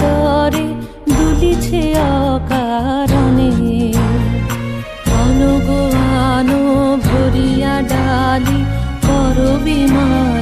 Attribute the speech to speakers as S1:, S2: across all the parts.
S1: তরে দুলিছে অকারণে। আনো আনো ভরিয়া ডালি করবি মালা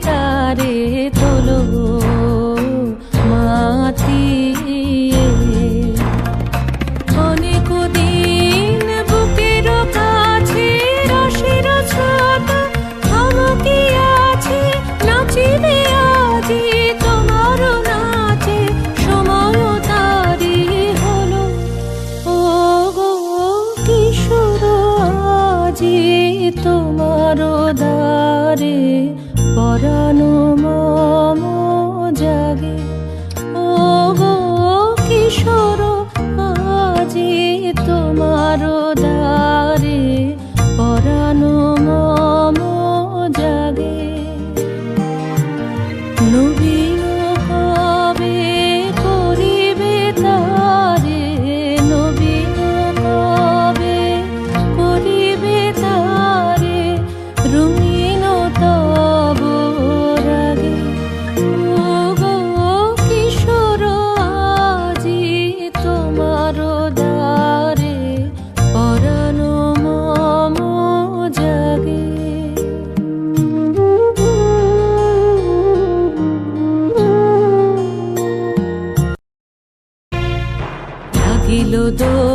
S1: তারে তোলো মাতিয়ে অনেক বুকের কাছে রসের ছোট তোমার নাচে, সময় তারি হলো। ও তোমার দ্বারে পরানো মম জাগে। ও হলো